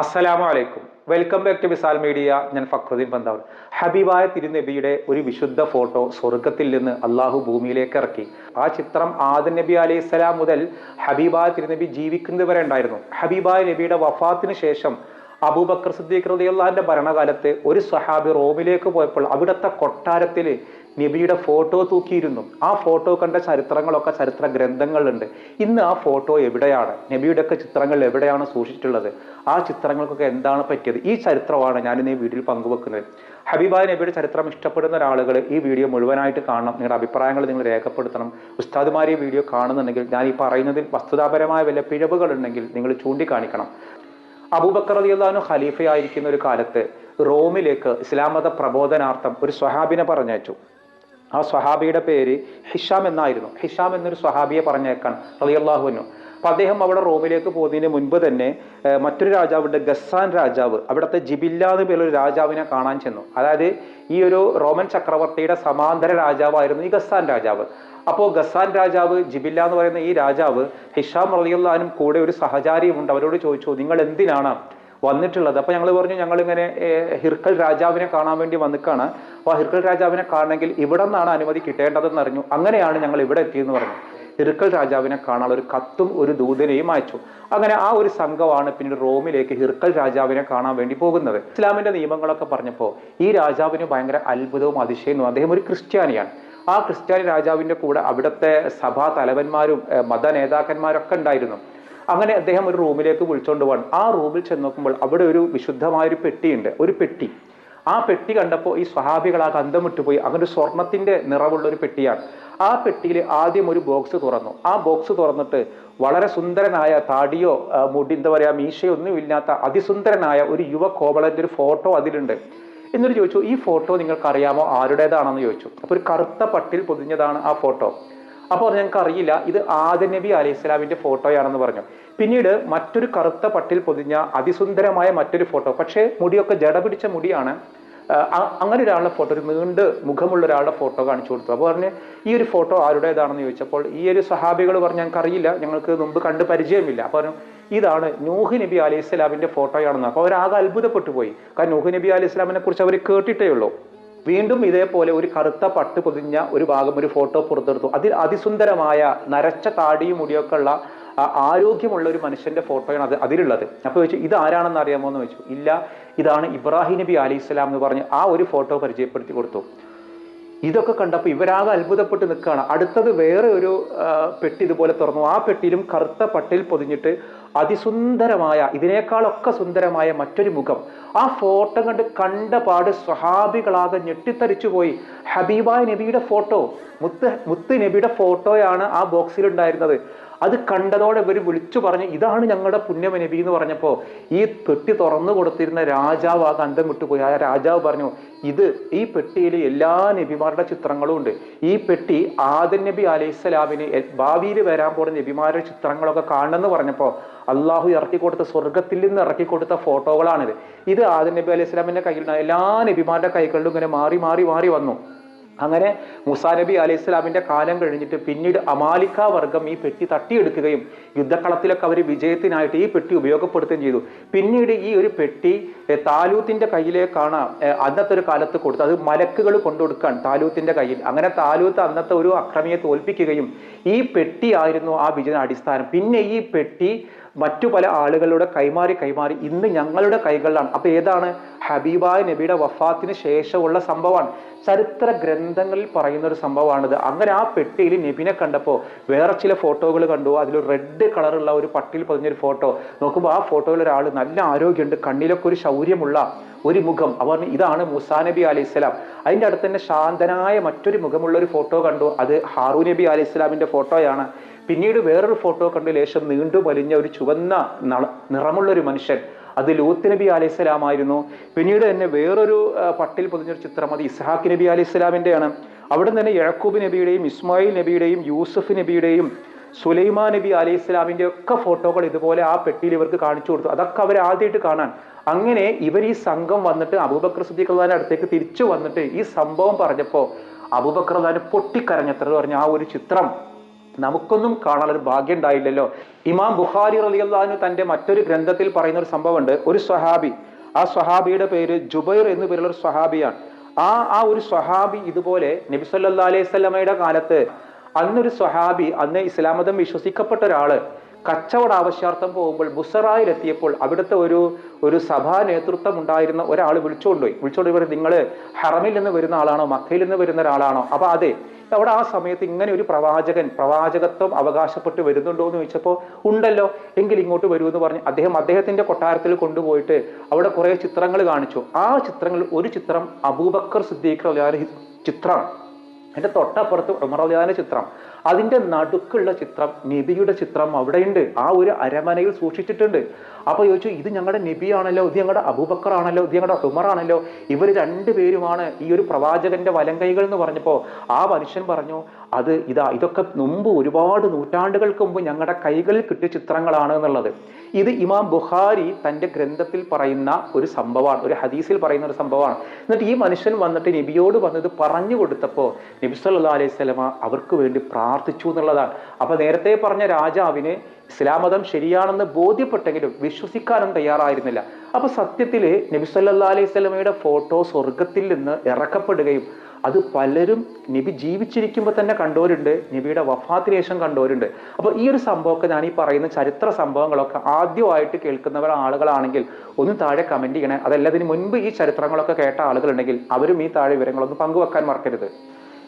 അസ്സലാമു അലൈക്കും welcome back to Visal media ഞാൻ ഫക്രുദ്ദീൻ പന്താവ് ഹബീബായ തിരുനബിയുടെ ഒരു വിശുദ്ധ ഫോട്ടോ സ്വർഗത്തിൽ നിന്ന് അള്ളാഹു ഭൂമിയിലേക്ക് ഇറക്കി. ആ ചിത്രം ആദൻ നബി അലൈഹി സ്വലാം മുതൽ ഹബീബായ തിരുനബി ജീവിക്കുന്നത് വരെ ഉണ്ടായിരുന്നു. ഹബീബായ നബിയുടെ വഫാത്തിന് ശേഷം അബൂബക്കർ സിദ്ദീഖ് റളിയല്ലാഹുവിന്റെ ഭരണകാലത്ത് ഒരു സഹാബി റോമിലേക്ക് പോയപ്പോൾ അവിടുത്തെ കൊട്ടാരത്തിൽ നബിയുടെ ഫോട്ടോ തൂക്കിയിരുന്നു. ആ ഫോട്ടോ കണ്ട ചരിത്രങ്ങളൊക്കെ ചരിത്ര ഗ്രന്ഥങ്ങളുണ്ട്. ഇന്ന് ആ ഫോട്ടോ എവിടെയാണ്? നബിയുടെ ഒക്കെ ചിത്രങ്ങൾ എവിടെയാണ് സൂക്ഷിച്ചിട്ടുള്ളത്? ആ ചിത്രങ്ങൾക്കൊക്കെ എന്താണ് പറ്റിയത്? ഈ ചരിത്രമാണ് ഞാൻ ഈ വീഡിയോയിൽ പങ്കുവെക്കുന്നത്. ഹബീബായ നബിയുടെ ചരിത്രം ഇഷ്ടപ്പെടുന്ന ഒരാളുകൾ ഈ വീഡിയോ മുഴുവനായിട്ട് കാണണം. നിങ്ങളുടെ അഭിപ്രായങ്ങൾ നിങ്ങൾ രേഖപ്പെടുത്തണം. ഉസ്താദുമാർ ഈ വീഡിയോ കാണുന്നുണ്ടെങ്കിൽ ഞാൻ ഈ പറയുന്നതിൽ വസ്തുതാപരമായ വല്ല പിഴവുകൾ ഉണ്ടെങ്കിൽ നിങ്ങൾ ചൂണ്ടിക്കാണിക്കണം. അബൂബക്കർ റളിയല്ലാഹു ഖലീഫയായിരിക്കുന്ന ഒരു കാലത്ത് റോമിലേക്ക് ഇസ്ലാം മത പ്രബോധനാർത്ഥം ഒരു സ്വഹാബിനെ പറഞ്ഞയച്ചു. ആ സ്വഹാബിയുടെ പേര് ഹിഷാം എന്നായിരുന്നു. ഹിഷാം എന്നൊരു സ്വഹാബിയെ പറഞ്ഞേക്കാൻ റളിയല്ലാഹുവിനു അപ്പൊ അദ്ദേഹം അവിടെ റോമിലേക്ക് പോകുന്നതിന് മുൻപ് തന്നെ മറ്റൊരു രാജാവുണ്ട് ഗസ്സാൻ രാജാവ്. അവിടുത്തെ ജിബില്ല എന്ന് പേരുള്ള രാജാവിനെ കാണാൻ ചെന്നു. അതായത് ഈ ഒരു റോമൻ ചക്രവർത്തിയുടെ സമാന്തര രാജാവായിരുന്നു ഈ ഗസ്സാൻ രാജാവ്. അപ്പോൾ ഗസാൻ രാജാവ് ജിബില്ല എന്ന് പറയുന്ന ഈ രാജാവ് ഹിഷാം റലിയുള്ളാനും കൂടെ ഒരു സഹചാരിയുമുണ്ട്. അവരോട് ചോദിച്ചു നിങ്ങൾ എന്തിനാണ് വന്നിട്ടുള്ളത്? അപ്പോൾ ഞങ്ങൾ പറഞ്ഞു ഞങ്ങൾ ഇങ്ങനെ ഹിർക്കൽ രാജാവിനെ കാണാൻ വേണ്ടി വന്നിക്കാണ്. അപ്പോൾ ഹിർക്കൽ രാജാവിനെ കാണണമെങ്കിൽ ഇവിടെ നിന്നാണ് അനുമതി കിട്ടേണ്ടതെന്ന് അറിഞ്ഞു അങ്ങനെയാണ് ഞങ്ങൾ ഇവിടെ എത്തിയെന്ന് പറഞ്ഞു. ഹിർക്കൽ രാജാവിനെ കാണാൻ ഒരു കത്തും ഒരു ദൂതനെയും അയച്ചു. അങ്ങനെ ആ ഒരു സംഘമാണ് പിന്നീട് റോമിലേക്ക് ഹിർക്കൽ രാജാവിനെ കാണാൻ വേണ്ടി പോകുന്നത്. ഇസ്ലാമിന്റെ നിയമങ്ങളൊക്കെ പറഞ്ഞപ്പോൾ ഈ രാജാവിന് ഭയങ്കര അത്ഭുതവും അതിശയവും അദ്ദേഹം ഒരു ക്രിസ്ത്യാനിയാണ്. ആ ക്രിസ്ത്യാനി രാജാവിന്റെ കൂടെ അവിടുത്തെ സഭാ തലവന്മാരും മത നേതാക്കന്മാരൊക്കെ ഉണ്ടായിരുന്നു. അങ്ങനെ അദ്ദേഹം ഒരു റൂമിലേക്ക് വിളിച്ചുകൊണ്ട് പോകാൻ ആ റൂമിൽ ചെന്ന് നോക്കുമ്പോൾ അവിടെ ഒരു വിശുദ്ധമായ ഒരു പെട്ടിയുണ്ട്. ഒരു പെട്ടി. ആ പെട്ടി കണ്ടപ്പോൾ ഈ സ്വഹാബികൾ ആ ഗന്ധം വിട്ടുപോയി. അങ്ങനെ സ്വർണത്തിന്റെ നിറവുള്ള ഒരു പെട്ടിയാണ്. ആ പെട്ടിയിൽ ആദ്യം ഒരു ബോക്സ് തുറന്നു. ആ ബോക്സ് തുറന്നിട്ട് വളരെ സുന്ദരനായ താടിയോ മുടി എന്താ പറയാ മീശയോ ഒന്നും ഇല്ലാത്ത അതിസുന്ദരനായ ഒരു യുവ കോവളന്റെ ഒരു ഫോട്ടോ അതിലുണ്ട്. എന്നിട്ട് ചോദിച്ചു ഈ ഫോട്ടോ നിങ്ങൾക്ക് അറിയാമോ ആരുടേതാണെന്ന് ചോദിച്ചു. അപ്പോൾ ഒരു കറുത്ത പട്ടിൽ പൊതിഞ്ഞതാണ് ആ ഫോട്ടോ. അപ്പോൾ ഞങ്ങൾക്ക് അറിയില്ല. ഇത് ആദ നബി അലൈഹി സ്വലാമിന്റെ ഫോട്ടോയാണെന്ന് പറഞ്ഞു. പിന്നീട് മറ്റൊരു കറുത്ത പട്ടിൽ പൊതിഞ്ഞ അതിസുന്ദരമായ മറ്റൊരു ഫോട്ടോ. പക്ഷേ മുടിയൊക്കെ ജട പിടിച്ച മുടിയാണ്. അങ്ങനെ ഒരാളുടെ ഫോട്ടോ ഒരു നീണ്ട് മുഖമുള്ള ഒരാളുടെ ഫോട്ടോ കാണിച്ചു കൊടുത്തു. അപ്പോൾ പറഞ്ഞ് ഈ ഒരു ഫോട്ടോ ആരുടേതാണെന്ന് ചോദിച്ചപ്പോൾ ഈ ഒരു സഹാബികൾ പറഞ്ഞു ഞങ്ങൾക്ക് അറിയില്ല ഞങ്ങൾക്ക് മുമ്പ് കണ്ട് പരിചയമില്ല. അപ്പോൾ പറഞ്ഞു ഇതാണ് നൂഹ് നബി അലൈഹി ഇസ്ലാമിന്റെ ഫോട്ടോയാണെന്ന്. അപ്പോൾ അവരാകെ അത്ഭുതപ്പെട്ടു പോയി കാരണം നൂഹ് നബി അലൈഹി സ്വലാമിനെ കുറിച്ച് അവർ കേട്ടിട്ടേ ഉള്ളൂ. വീണ്ടും ഇതേപോലെ ഒരു കറുത്ത പട്ട് പൊതിഞ്ഞ ഒരു ഭാഗം ഒരു ഫോട്ടോ പുറത്തെടുത്തു. അതിൽ അതിസുന്ദരമായ നരച്ച താടിയും മുടിയൊക്കെ ഉള്ള ആരോഗ്യമുള്ള ഒരു മനുഷ്യന്റെ ഫോട്ടോയാണ് അത് അതിലുള്ളത്. അപ്പോൾ ചോദിച്ചു ഇത് ആരാണെന്ന് അറിയാമോ? എന്ന് ചോദിച്ചു ഇല്ല ഇതാണ് ഇബ്രാഹിം നബി അലി ഇസ്ലാം എന്ന് പറഞ്ഞ് ആ ഒരു ഫോട്ടോ പരിചയപ്പെടുത്തി കൊടുത്തു. ഇതൊക്കെ കണ്ടപ്പോൾ ഇവരാകെ അത്ഭുതപ്പെട്ട് നിൽക്കുകയാണ്. അടുത്തത് വേറെ ഒരു പെട്ടി ഇതുപോലെ തുറന്നു. ആ പെട്ടിയിലും കറുത്ത പട്ടിൽ പൊതിഞ്ഞിട്ട് അതിസുന്ദരമായ ഇതിനേക്കാളൊക്കെ സുന്ദരമായ മറ്റൊരു മുഖം. ആ ഫോട്ടോ കണ്ട് കണ്ട പാട് സ്വഹാബികളാകെ ഞെട്ടിത്തരിച്ചു പോയി. ഹബീബായ് നബിയുടെ ഫോട്ടോ മുത്ത് മുത്ത് നബിയുടെ ഫോട്ടോയാണ് ആ ബോക്സിൽ ഉണ്ടായിരുന്നത് അത് കണ്ടതോടെ ഇവർ വിളിച്ചു പറഞ്ഞു ഇതാണ് ഞങ്ങളുടെ പുണ്യമനബി എന്ന് പറഞ്ഞപ്പോൾ ഈ പെട്ടി തുറന്നു കൊടുത്തിരുന്ന രാജാവ് ആ ഗന്ധം വിട്ടുപോയി. ആ രാജാവ് പറഞ്ഞു ഇത് ഈ പെട്ടിയിൽ എല്ലാ നബിമാരുടെ ചിത്രങ്ങളും ഉണ്ട്. ഈ പെട്ടി ആദൻ നബി അലൈഹിസ്സലാമിന് ഭാവിയിൽ വരാൻ പോകുന്ന നബിമാരുടെ ചിത്രങ്ങളൊക്കെ കാണണമെന്ന് പറഞ്ഞപ്പോൾ അള്ളാഹു ഇറക്കി കൊടുത്ത സ്വർഗത്തിൽ നിന്ന് ഇറക്കി കൊടുത്ത ഫോട്ടോകളാണിത്. ഇത് ആദൻ നബി അലൈഹി സ്വലാമിന്റെ കയ്യിൽ എല്ലാ നബിമാരുടെ കൈകളിലും ഇങ്ങനെ മാറി മാറി മാറി വന്നു. അങ്ങനെ മുസാ നബി അലൈഹി ഇസ്ലാമിന്റെ കാലം കഴിഞ്ഞിട്ട് പിന്നീട് അമാലിക്ക വർഗം ഈ പെട്ടി തട്ടിയെടുക്കുകയും യുദ്ധക്കളത്തിലൊക്കെ അവർ വിജയത്തിനായിട്ട് ഈ പെട്ടി ഉപയോഗപ്പെടുത്തുകയും ചെയ്തു. പിന്നീട് ഈ ഒരു പെട്ടി താലൂത്തിന്റെ കയ്യിലേക്കാണ് അന്നത്തെ ഒരു കാലത്ത് കൊടുത്തത്. അത് മലക്കുകൾ കൊണ്ടുകൊടുക്കാൻ താലൂത്തിന്റെ കയ്യിൽ. അങ്ങനെ താലൂത്ത് അന്നത്തെ ഒരു അക്രമിയെ തോൽപ്പിക്കുകയും ഈ പെട്ടിയായിരുന്നു ആ വിജയ അടിസ്ഥാനം. പിന്നെ ഈ പെട്ടി മറ്റു പല ആളുകളുടെ കൈമാറി കൈമാറി ഇന്ന് ഞങ്ങളുടെ കൈകളിലാണ്. അപ്പൊ ഏതാണ്? ഹബീബായ നബിയുടെ വഫാത്തിന് ശേഷമുള്ള സംഭവമാണ്. ചരിത്ര ഗ്രന്ഥങ്ങളിൽ പറയുന്ന ഒരു സംഭവമാണിത്. അങ്ങനെ ആ പെട്ടിയിൽ നബിനെ കണ്ടപ്പോൾ വേറെ ചില ഫോട്ടോകൾ കണ്ടു. അതിൽ റെഡ് കളറുള്ള ഒരു പട്ടിയിൽ പതിഞ്ഞൊരു ഫോട്ടോ. നോക്കുമ്പോൾ ആ ഫോട്ടോയിൽ ഒരാൾ നല്ല ആരോഗ്യമുണ്ട് കണ്ണിലൊക്കെ ഒരു ശൗര്യമുള്ള ഒരു മുഖം. അവർ ഇതാണ് മുസാ നബി അലൈഹി സ്വലാം. അതിന്റെ അടുത്ത് തന്നെ ശാന്തനായ മറ്റൊരു മുഖമുള്ള ഒരു ഫോട്ടോ കണ്ടു. അത് ഹാറൂ നബി അലൈഹി സ്വലാമിന്റെ ഫോട്ടോയാണ്. പിന്നീട് വേറൊരു ഫോട്ടോ കണ്ടു. ലേശം നീണ്ടു വലിഞ്ഞ ഒരു ചുവന്ന നിറമുള്ള ഒരു മനുഷ്യൻ. അത് ലൂത്ത് നബി അലൈഹി സ്വലാമായിരുന്നു പിന്നീട് തന്നെ വേറൊരു പട്ടിൽ പൊതിഞ്ഞൊരു ചിത്രം. അത് ഇസ്ഹാഖ് നബി അലൈഹി സ്വലാമിന്റെയാണ്. അവിടെ തന്നെ യഴക്കൂബ് നബിയുടെയും ഇസ്മായിൽ നബിയുടെയും യൂസഫ് നബിയുടെയും സുലൈമാൻ നബി അലൈഹി ഇസ്ലാമിന്റെ ഒക്കെ ഫോട്ടോകൾ ഇതുപോലെ ആ പെട്ടിയിൽ ഇവർക്ക് കാണിച്ചു കൊടുത്തു. അതൊക്കെ അവർ ആദ്യമായിട്ട് കാണാൻ. അങ്ങനെ ഇവർ ഈ സംഘം വന്നിട്ട് അബൂബക്കർ സിദ്ദീഖ് അള്ളഹാന്റെ അടുത്തേക്ക് തിരിച്ചു വന്നിട്ട് ഈ സംഭവം പറഞ്ഞപ്പോൾ അബൂബക്കർ അള്ളഹാൻ പൊട്ടിക്കരഞ്ഞത്ര പറഞ്ഞ ആ ഒരു ചിത്രം നമുക്കൊന്നും കാണാനൊരു ഭാഗ്യം ഉണ്ടായില്ലല്ലോ. ഇമാം ബുഖാരി റലിയല്ലാഹു തന്റെ മറ്റൊരു ഗ്രന്ഥത്തിൽ പറയുന്ന ഒരു സംഭവമുണ്ട്. ഒരു സ്വഹാബി ആ സ്വഹാബിയുടെ പേര് ജുബൈർ എന്ന് പേരുള്ള ഒരു സ്വഹാബിയാണ്. ആ ആ ഒരു സ്വഹാബി ഇതുപോലെ നബി സല്ലാ അലൈഹി സ്വലമയുടെ കാലത്ത് അന്നൊരു സ്വഹാബി അന്ന് ഇസ്ലാം മതം വിശ്വസിക്കപ്പെട്ട ഒരാൾ കച്ചവട ആവശ്യാർത്ഥം പോകുമ്പോൾ ബുസറായിലെത്തിയപ്പോൾ അവിടുത്തെ ഒരു ഒരു സഭാ നേതൃത്വം ഉണ്ടായിരുന്ന ഒരാൾ വിളിച്ചുകൊണ്ടുപോയി. വിളിച്ചുകൊണ്ട് നിങ്ങൾ ഹറമിൽ നിന്ന് വരുന്ന ആളാണോ മക്കയിൽ നിന്ന് വരുന്ന ഒരാളാണോ? അപ്പൊ അതെ അവിടെ ആ സമയത്ത് ഇങ്ങനെ ഒരു പ്രവാചകൻ പ്രവാചകത്വം അവകാശപ്പെട്ട് വരുന്നുണ്ടോ എന്ന് ചോദിച്ചപ്പോൾ ഉണ്ടല്ലോ എങ്കിൽ ഇങ്ങോട്ട് വരൂ എന്ന് പറഞ്ഞ് അദ്ദേഹം അദ്ദേഹത്തിന്റെ കൊട്ടാരത്തിൽ കൊണ്ടുപോയിട്ട് അവിടെ കുറെ ചിത്രങ്ങൾ കാണിച്ചു. ആ ചിത്രങ്ങൾ ഒരു ചിത്രം അബൂബക്കർ സിദ്ദീഖ് ചിത്രമാണ്. അതിന്റെ തൊട്ടപ്പുറത്ത് ഉമർ അലിയാന്റെ ചിത്രം. അതിന്റെ നടുക്കുള്ള ചിത്രം നബിയുടെ ചിത്രം അവിടെയുണ്ട്. ആ ഒരു അരമനയിൽ സൂക്ഷിച്ചിട്ടുണ്ട്. അപ്പോൾ ചോദിച്ചു ഇത് ഞങ്ങളുടെ നബിയാണല്ലോ ഇത് ഞങ്ങളുടെ അബൂബക്കർ ആണല്ലോ ഇത് ഞങ്ങളുടെ ഉമറാണല്ലോ. ഇവർ രണ്ടുപേരുമാണ് ഈ ഒരു പ്രവാചകന്റെ വലങ്കൈകൾ എന്ന് പറഞ്ഞപ്പോൾ ആ മനുഷ്യൻ പറഞ്ഞു അത് ഇതാ ഇതൊക്കെ മുമ്പ് ഒരുപാട് നൂറ്റാണ്ടുകൾക്ക് മുമ്പ് ഞങ്ങളുടെ കൈകളിൽ കിട്ടിയ ചിത്രങ്ങളാണ് എന്നുള്ളത്. ഇത് ഇമാം ബുഖാരി തന്റെ ഗ്രന്ഥത്തിൽ പറയുന്ന ഒരു സംഭവമാണ് ഒരു ഹദീസിൽ പറയുന്ന ഒരു സംഭവമാണ്. എന്നിട്ട് ഈ മനുഷ്യൻ വന്നിട്ട് നബിയോട് വന്നത് പറഞ്ഞു കൊടുത്തപ്പോൾ നബി സല്ലാ അലൈഹി സ്വലമ അവർക്ക് വേണ്ടി പ്രാർത്ഥിച്ചു എന്നുള്ളതാണ്. അപ്പൊ നേരത്തെ പറഞ്ഞ രാജാവിന് ഇസ്ലാം മതം ശരിയാണെന്ന് ബോധ്യപ്പെട്ടെങ്കിലും വിശ്വസിക്കാനും തയ്യാറായിരുന്നില്ല. അപ്പൊ സത്യത്തിൽ നബി സല്ലാ അലൈഹി സ്വലമയുടെ ഫോട്ടോ സ്വർഗത്തിൽ നിന്ന് ഇറക്കപ്പെടുകയും അത് പലരും നബി ജീവിച്ചിരിക്കുമ്പോൾ തന്നെ കണ്ടവരുണ്ട് നബിയുടെ വഫാത്തിന് ശേഷം കണ്ടവരുണ്ട്. അപ്പോൾ ഈ ഒരു സംഭവമൊക്കെ ഞാൻ ഈ പറയുന്ന ചരിത്ര സംഭവങ്ങളൊക്കെ ആദ്യമായിട്ട് കേൾക്കുന്നവർ ആളുകളാണെങ്കിൽ ഒന്ന് താഴെ കമന്റ് ചെയ്യണേ. അതല്ലതിന് മുൻപ് ഈ ചരിത്രങ്ങളൊക്കെ കേട്ട ആളുകളുണ്ടെങ്കിൽ അവരും ഈ താഴെ വിവരങ്ങളൊന്ന് പങ്കുവെക്കാൻ മറക്കരുത്.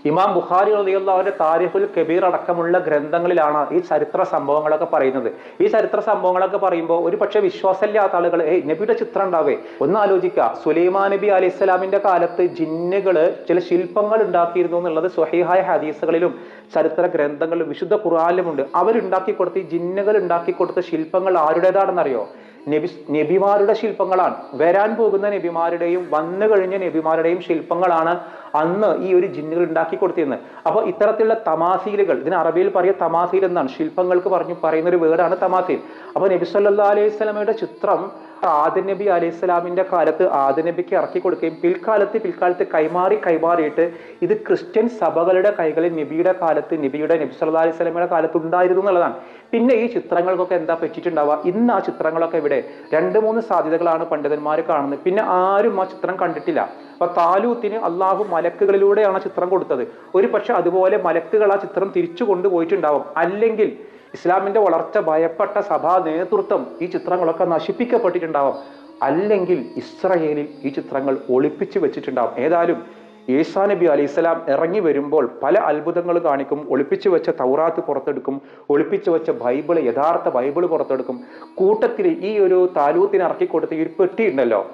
ഇമാം ബുഖാരി റതിയുള്ളവരുടെ താരിഖുൽ കബീർ അടക്കമുള്ള ഗ്രന്ഥങ്ങളിലാണ് ഈ ചരിത്ര സംഭവങ്ങളൊക്കെ പറയുന്നത്. ഈ ചരിത്ര സംഭവങ്ങളൊക്കെ പറയുമ്പോൾ ഒരു പക്ഷേ വിശ്വാസമില്ലാത്ത ആളുകൾ ഏയ് നബിയുടെ ചിത്രം ഉണ്ടാവേ ഒന്ന് ആലോചിക്കുക സുലൈമാ നബി അലി ഇസ്ലാമിന്റെ കാലത്ത് ജിന്നുകൾ ചില ശില്പങ്ങൾ ഉണ്ടാക്കിയിരുന്നു എന്നുള്ളത് സ്വഹീഹായ ഹദീസുകളിലും ചരിത്ര ഗ്രന്ഥങ്ങളിലും വിശുദ്ധ ഖുറാനിലുമുണ്ട് അവരുണ്ടാക്കി കൊടുത്ത് ഈ ജിന്നുകൾ ഉണ്ടാക്കി കൊടുത്ത ശില്പങ്ങൾ ആരുടേതാണെന്നറിയോ? നബി നബിമാരുടെ ശില്പങ്ങളാണ്. വരാൻ പോകുന്ന നബിമാരുടെയും വന്നു കഴിഞ്ഞ നബിമാരുടെയും ശില്പങ്ങളാണ് അന്ന് ഈ ഒരു ജിന്നുകൾ ഉണ്ടാക്കി കൊടുത്തിരുന്നത്. അപ്പോൾ ഇത്തരത്തിലുള്ള തമാസീലുകൾ ഇതിന് അറബിയിൽ പറയുക തമാസീൽ എന്നാണ് ശില്പങ്ങൾക്ക് പറഞ്ഞു പറയുന്ന ഒരു വേർഡാണ് തമാസീൽ അപ്പോൾ നബി സല്ലാ അലൈഹി സ്വലമയുടെ ചിത്രം ആദ്യ നബി അലൈഹി സ്വലാമിന്റെ കാലത്ത് ആദ്യ നബിക്ക് ഇറക്കി കൊടുക്കുകയും പിൽക്കാലത്ത് പിൽക്കാലത്ത് കൈമാറി കൈമാറിയിട്ട് ഇത് ക്രിസ്ത്യൻ സഭകളുടെ കൈകളിൽ നബിയുടെ കാലത്ത് നബിയുടെ നബി സല്ലാ അലൈഹി സ്വലമയുടെ കാലത്ത് ഉണ്ടായിരുന്നു എന്നുള്ളതാണ്. പിന്നെ ഈ ചിത്രങ്ങൾക്കൊക്കെ എന്താ പറ്റിയിട്ടുണ്ടാവുക? ഇന്ന് ആ ചിത്രങ്ങളൊക്കെ ഇവിടെ രണ്ട് മൂന്ന് സാധ്യതകളാണ് പണ്ഡിതന്മാർ കാണുന്നത്. പിന്നെ ആരും ആ ചിത്രം കണ്ടിട്ടില്ല. അപ്പൊ താലൂത്തിന് അള്ളാഹു മലക്കുകളിലൂടെയാണ് ആ ചിത്രം കൊടുത്തത്. ഒരു പക്ഷെ അതുപോലെ മലക്കുകൾ ആ ചിത്രം തിരിച്ചു കൊണ്ടുപോയിട്ടുണ്ടാവും. അല്ലെങ്കിൽ ഇസ്ലാമിന്റെ വളർച്ച ഭയപ്പെട്ട സഭാ നേതൃത്വം ഈ ചിത്രങ്ങളൊക്കെ നശിപ്പിക്കപ്പെട്ടിട്ടുണ്ടാവാം. അല്ലെങ്കിൽ ഇസ്രയേലിൽ ഈ ചിത്രങ്ങൾ ഒളിപ്പിച്ചു വെച്ചിട്ടുണ്ടാവും. ഏതായാലും ഈസാ നബി അലി ഇസ്ലാം ഇറങ്ങി വരുമ്പോൾ പല അത്ഭുതങ്ങൾ കാണിക്കും. ഒളിപ്പിച്ചു വെച്ച തൗറാത്ത് പുറത്തെടുക്കും. ഒളിപ്പിച്ചു വെച്ച ബൈബിൾ യഥാർത്ഥ ബൈബിൾ പുറത്തെടുക്കും. കൂട്ടത്തിൽ ഈ ഒരു താലൂത്തിന് ഇറക്കി കൊടുത്ത ഈ ഒരു പെട്ടി ഉണ്ടല്ലോ.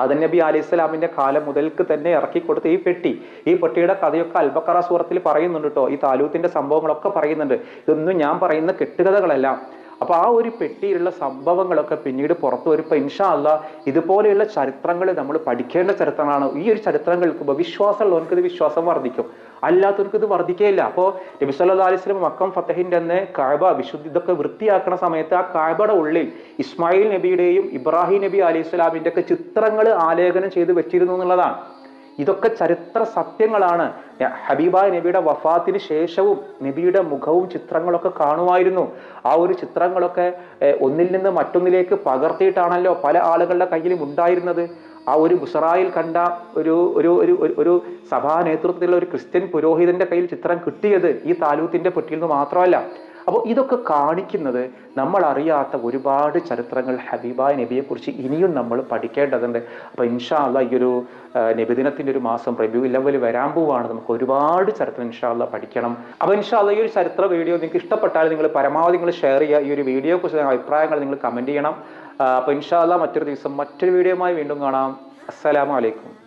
ആദൻ നബി അലൈഹി ഇസ്ലാമിന്റെ കാലം മുതൽക്ക് തന്നെ ഇറക്കി കൊടുത്ത ഈ പെട്ടി ഈ പെട്ടിയുടെ കഥയൊക്കെ അൽബക്കറ സൂറത്തിൽ പറയുന്നുണ്ട് കേട്ടോ ഈ താലൂത്തിന്റെ സംഭവങ്ങളൊക്കെ പറയുന്നുണ്ട്. ഇതൊന്നും ഞാൻ പറയുന്ന കെട്ടുകഥകളല്ല. അപ്പൊ ആ ഒരു പെട്ടിയിലുള്ള സംഭവങ്ങളൊക്കെ പിന്നീട് പുറത്തു വരുമ്പോൾ ഇൻഷാ അല്ല ഇതുപോലെയുള്ള ചരിത്രങ്ങൾ നമ്മൾ പഠിക്കേണ്ട ചരിത്രങ്ങളാണ്. ഈ ഒരു ചരിത്രം കേൾക്കുമ്പോൾ വിശ്വാസമുള്ളവർക്ക് ഇത് വിശ്വാസം വർദ്ധിക്കും. അല്ലാത്തവർക്ക് ഇത് വർദ്ധിക്കുകയില്ല അപ്പോൾ നബി സല്ലാ അലൈഹി സ്വലം മക്കം ഫത്തഹിന്റെ തന്നെ കായബ വിശുദ്ധി ഇതൊക്കെ വൃത്തിയാക്കുന്ന സമയത്ത് ആ കായബയുടെ ഉള്ളിൽ ഇസ്മായിൽ നബിയുടെയും ഇബ്രാഹിം നബി അലൈഹി സ്വലാമിന്റെ ഒക്കെ ചിത്രങ്ങൾ ആലേഖനം ചെയ്ത് വെച്ചിരുന്നു എന്നുള്ളതാണ്. ഇതൊക്കെ ചരിത്ര സത്യങ്ങളാണ്. ഹബീബ നബിയുടെ വഫാത്തിന് ശേഷവും നബിയുടെ മുഖവും ചിത്രങ്ങളൊക്കെ കാണുമായിരുന്നു. ആ ഒരു ചിത്രങ്ങളൊക്കെ ഒന്നിൽ നിന്ന് മറ്റൊന്നിലേക്ക് പകർത്തിയിട്ടാണല്ലോ പല ആളുകളുടെ കയ്യിലും ഉണ്ടായിരുന്നത്. ആ ഒരു ബുസറായിൽ കണ്ട ഒരു ഒരു ഒരു ഒരു സഭാ നേതൃത്വത്തിലുള്ള ഒരു ക്രിസ്ത്യൻ പുരോഹിതന്റെ കയ്യിൽ ചിത്രം കിട്ടിയത് ഈ താലൂത്തിന്റെ പെട്ടിയിൽ നിന്ന് മാത്രമല്ല. അപ്പോൾ ഇതൊക്കെ കാണിക്കുന്നത് നമ്മൾ അറിയാത്ത ഒരുപാട് ചരിത്രങ്ങൾ ഹബീബായ നബിയെക്കുറിച്ച് ഇനിയും നമ്മൾ പഠിക്കേണ്ടതുണ്ട്. അപ്പോൾ ഇൻഷാ അല്ല ഈ ഒരു നബിദിനത്തിന്റെ ഒരു മാസം റബ്യൂ ലെവൽ വരാൻ പോവാണ്. നമുക്ക് ഒരുപാട് ചരിത്രം ഇൻഷാ അല്ല പഠിക്കണം. അപ്പോൾ ഇൻഷാ അല്ല ഈ ഒരു ചരിത്ര വീഡിയോ നിങ്ങൾക്ക് ഇഷ്ടപ്പെട്ടാൽ നിങ്ങൾ പരമാവധി നിങ്ങൾ ഷെയർ ചെയ്യുക. ഈ ഒരു വീഡിയോ കുറിച്ച് അഭിപ്രായങ്ങൾ നിങ്ങൾ കമന്റ് ചെയ്യണം. അപ്പോൾ ഇൻഷാ അല്ല മറ്റൊരു ദിവസം മറ്റൊരു വീഡിയോയുമായി വീണ്ടും കാണാം. അസ്സലാമലൈക്കും